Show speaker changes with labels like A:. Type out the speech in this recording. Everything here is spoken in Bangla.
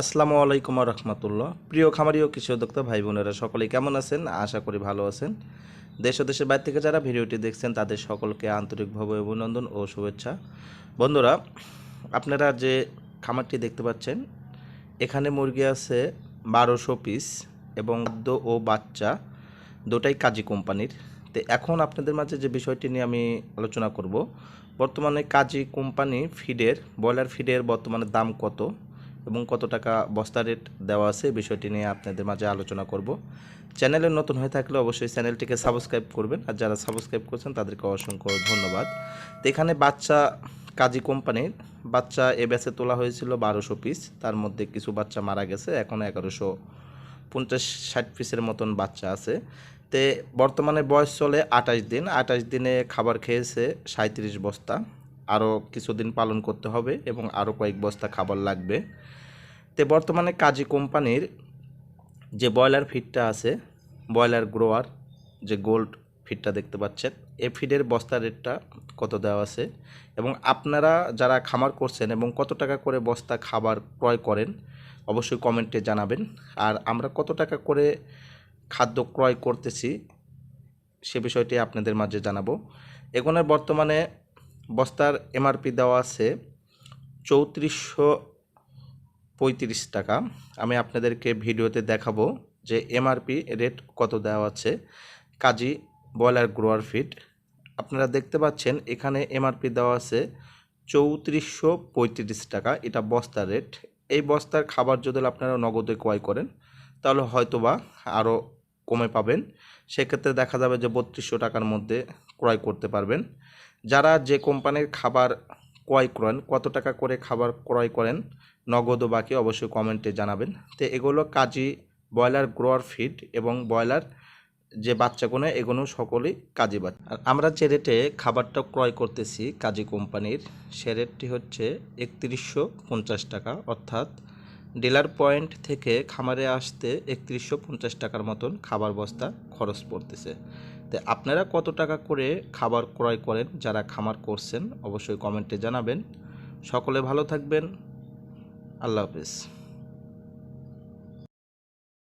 A: আসসালামু আলাইকুম রহমতুল্লাহ। প্রিয় খামারি ও কৃষি উদ্যোক্তা ভাই বোনেরা, সকলেই কেমন আছেন? আশা করি ভালো আছেন। দেশ ও দেশের বাইরে থেকে যারা ভিডিওটি দেখছেন, তাদের সকলকে আন্তরিকভাবে অভিনন্দন ও শুভেচ্ছা। বন্ধুরা, আপনারা যে খামারটি দেখতে পাচ্ছেন, এখানে মুরগি আছে বারোশো পিস এবং ও বাচ্চা দুটাই কাজী কোম্পানির। তো এখন আপনাদের মাঝে যে বিষয়টি নিয়ে আমি আলোচনা করব, বর্তমানে কাজী কোম্পানি ফিডের, ব্রয়লার ফিডের বর্তমানে দাম কত? এবং কত টাকা বস্তা রেট দেওয়া আছে, বিষয়টি নিয়ে আপনাদের মাঝে আলোচনা করব। চ্যানেলে নতুন হয়ে থাকলে অবশ্যই চ্যানেলটিকে সাবস্ক্রাইব করবেন, আর যারা সাবস্ক্রাইব করছেন তাদেরকে অসংখ্য ধন্যবাদ। তো এখানে বাচ্চা কাজী কোম্পানির বাচ্চা এ ব্যাচে তোলা হয়েছিল বারোশো পিস তার মধ্যে কিছু বাচ্চা মারা গেছে, এখন এগারোশো পঞ্চাশ ষাট পিসের মতন বাচ্চা আছে। তে বর্তমানে বয়স চলে আঠাশ দিন, আঠাশ দিনে খাবার খেয়েছে সাঁত্রিশ বস্তা। আরও কিছুদিন পালন করতে হবে এবং আরও কয়েক বস্তা খাবার লাগবে। তে বর্তমানে কাজী কোম্পানির যে ব্রয়লার ফিডটা আছে, ব্রয়লার গ্রোয়ার, যে গোল্ড ফিডটা দেখতে পাচ্ছেন, এ ফিডের বস্তা রেটটা কত দেওয়া আছে এবং আপনারা যারা খামার করছেন এবং কত টাকা করে বস্তা খাবার ক্রয় করেন, অবশ্যই কমেন্টে জানাবেন। আর আমরা কত টাকা করে খাদ্য ক্রয় করতেছি, সে বিষয়টি আপনাদের মাঝে জানাব। এখানে বর্তমানে বস্তার এমআরপি দেওয়া আছে চৌত্রিশশো পঁয়ত্রিশ টাকা। আমি আপনাদেরকে ভিডিওতে দেখাবো যে এমআরপি রেট কত দেওয়া আছে। কাজী ব্রয়লার গ্রোয়ার ফিট আপনারা দেখতে পাচ্ছেন, এখানে এমআরপি দেওয়া আছে চৌত্রিশশো পঁয়ত্রিশ টাকা। এটা বস্তার রেট এই বস্তার খাবার যদি আপনারা নগদে ক্রয় করেন, তাহলে হয়তোবা আরও কমে পাবেন। সেক্ষেত্রে দেখা যাবে যে বত্রিশশো টাকার মধ্যে ক্রয় করতে পারবেন। যারা যে কোম্পানির খাবার ক্রয় করেন, কত টাকা করে খাবার ক্রয় করেন, নগদ বাকি অবশ্যই কমেন্টে জানাবেন। তো এগুলো কাজী ব্রয়লার গ্রোয়ার ফিড এবং ব্রয়লার যে বাচ্চাগুলো এগুলো সকলেই কাজী বাচ্চা। আর আমরা যে রেটে খাবারটা ক্রয় করতেছি কাজী কোম্পানির, সে রেটটি হচ্ছে একত্রিশশো পঞ্চাশ টাকা, অর্থাৎ ডিলার পয়েন্ট থেকে খামারে আসতে একত্রিশশো পঞ্চাশ টাকার মতন খাবার বস্তা খরচ পড়তেছে। তো আপনারা কত টাকা করে খাবার ক্রয় করেন, যারা খামার করছেন, অবশ্যই কমেন্টে জানাবেন। সকলে ভালো থাকবেন। আল্লাহ হাফিজ।